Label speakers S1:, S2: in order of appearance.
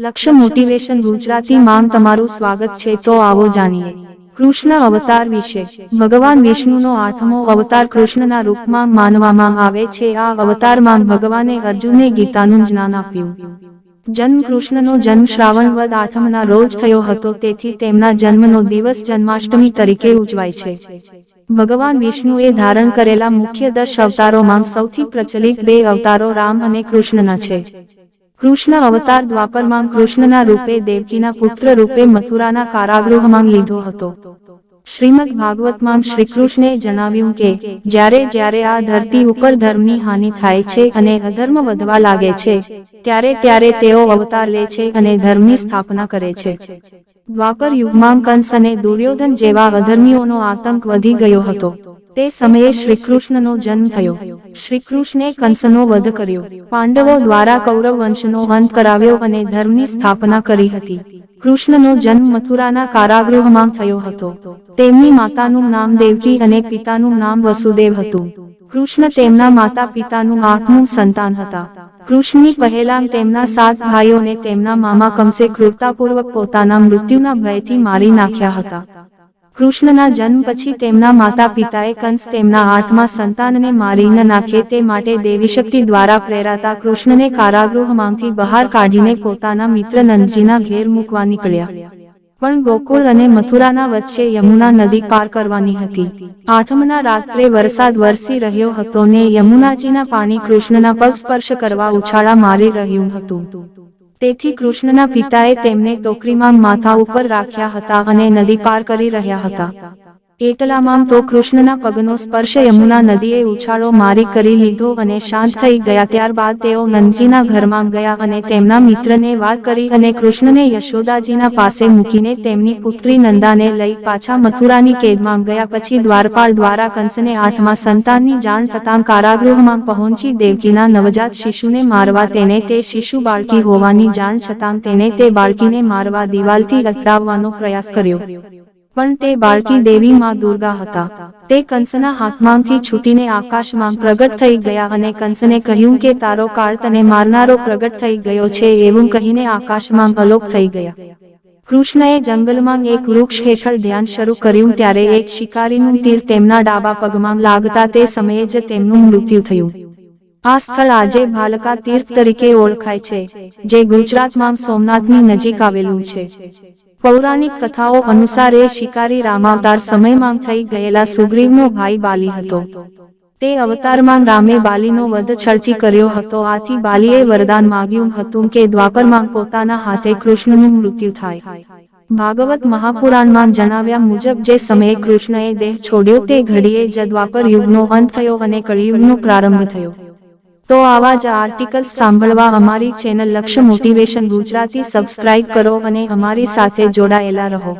S1: લક્ષ્ય મોટિવેશન ગુજરાતી માં તમારું સ્વાગત છે તો આવો જાણીએ. કૃષ્ણ અવતાર વિશે. ભગવાન વિષ્ણુનો આઠમો અવતાર કૃષ્ણના રૂપમાં માનવામાં આવે છે. આ અવતારમાં ભગવાને અર્જુનને ગીતાનું જ્ઞાન આપ્યું. જન્મ કૃષ્ણનો જન્મ શ્રાવણ વદ આઠમના રોજ થયો હતો. તેથી તેમના જન્મનો દિવસ જન્માષ્ટમી તરીકે ઉજવાય છે. ભગવાન વિષ્ણુએ ધારણ કરેલા મુખ્ય દસ અવતારોમાં સૌથી પ્રચલિત બે અવતારો રામ અને કૃષ્ણના છે. કૃષ્ણ અવતાર દ્વાપરમાં કૃષ્ણના રૂપે દેવકીના પુત્ર રૂપે મથુરાના કારાગૃહમાં લીધો હતો. શ્રીમદ ભાગવતમાં શ્રીકૃષ્ણે જણાવ્યું કે, જ્યારે જ્યારે આ ધરતી ઉપર ધર્મની હાનિ થાય છે અને અધર્મ વધવા લાગે છે, ત્યારે ત્યારે તેઓ અવતાર લે છે અને ધર્મની સ્થાપના કરે છે. દ્વાપર યુગમાં કંસ અને દુર્યોધન જેવા અધર્મીઓનો આતંક વધી ગયો હતો. તે સમયે શ્રીકૃષ્ણનો જન્મ થયો. શ્રીકૃષ્ણે કંસનો વધ કર્યો. પાંડવો દ્વારા કૌરવ વંશનો અંત કરાવ્યો અને ધર્મની સ્થાપના કરી હતી. કૃષ્ણનો જન્મ મથુરાના કારાગૃહમાં થયો હતો. તેમની માતાનું નામ દેવકી અને પિતાનું નામ વસુદેવ હતું. કૃષ્ણ તેમના માતા પિતાનું આઠમું સંતાન હતા. કૃષ્ણની પહેલા તેમના સાત ભાઈઓને તેમના મામા કમસે ક્રૂરતાપૂર્વક પોતાના મૃત્યુના ભયથી મારી નાખ્યા હતા. કૃષ્ણના જન્મ પછી તેમના માતા પિતાએ કંસ તેમના આઠમા સંતાનને મારી નાખે તે માટે દેવી શક્તિ દ્વારા પ્રેરાતા કૃષ્ણને કારાગૃહમાંથી બહાર કાઢીને પોતાના મિત્ર નંદજીના ઘેર મૂકવા નીકળ્યા. પણ ગોકુળ અને મથુરાના વચ્ચે યમુના નદી પાર કરવાની હતી. આઠમના રાત્રે વરસાદ વરસી રહ્યો હતો ને યમુનાજીના પાણી કૃષ્ણના પગ સ્પર્શ કરવા ઉછાળા મારી રહ્યું હતું. તેથી કૃષ્ણના પિતાએ તેમને ટોકરીમાં માથા ઉપર રાખ્યા હતા અને નદી પાર કરી રહ્યા હતા. એટલામાં તો કૃષ્ણના પગનો સ્પર્શ યમુના નદીએ ઉછાળો મારી કરી લીધો અને શાંત થઈ ગયા. ત્યારબાદ તેઓ નંદજીના ઘરમાં ગયા અને તેમના મિત્રને વાત કરી અને કૃષ્ણને યશોદાજીના પાસે મૂકીને તેમની પુત્રી નંદાને લઈ પાછા મથુરાની કેદમાં ગયા. પછી દ્વારપાળ દ્વારા કંસને આઠમા સંતાનની જાણ થતાં કારાગૃહમાં પહોંચી દેવકીના નવજાત શિશુને મારવા તેને તે શિશુ બાળકી હોવાની જાણ છતાં તેને તે બાળકીને મારવા દિવાલથી અટકાવવાનો પ્રયાસ કર્યો. પણ તે બાળકી દેવી માં દુર્ગા હતા. તે કંસના હાથમાંથી છૂટીને આકાશમાં પ્રગટ થઈ ગયા અને કંસને કહ્યું કે, તારો કાળ તને મારનારો પ્રગટ થઈ ગયો છે, એવું કહીને આકાશમાં અલોક થઈ ગયા. કૃષ્ણએ જંગલમાં એક વૃક્ષ હેઠળ ધ્યાન શરૂ કર્યું ત્યારે એક શિકારીનું તીર તેમના ડાબા પગમાં લાગતા તે સમયે જ તેમનું મૃત્યુ થયું. આ સ્થળ આજે ભાલકા તીર્થ તરીકે ઓળખાય છે, જે ગુજરાતમાં સોમનાથની નજીક આવેલું છે. પૌરાણિક કથાઓ અનુસાર એ શિકારી રામાવતાર સમયમાં થઈ ગયેલા સુગ્રીવનો ભાઈ બાલી હતો. તે અવતારમાં રામે બાલીનો વધ છળથી કર્યો હતો. આથી બાલીએ વરદાન માગ્યું હતું કે દ્વાપરમાં પોતાના હાથે કૃષ્ણનું મૃત્યુ થાય. ભાગવત મહાપુરાણમાં જણાવ્યા મુજબ જે સમયે કૃષ્ણએ દેહ છોડ્યો તે ઘડીએ જ દ્વાપર યુગનો અંત થયો અને કળિયુગનો પ્રારંભ થયો. તો આવા જ આર્ટિકલ્સ સાંભળવા અમારી ચેનલ લક્ષ્ય મોટિવેશન ગુજરાતી સબસ્ક્રાઇબ કરો અને અમારી સાથે જોડાયેલા રહો.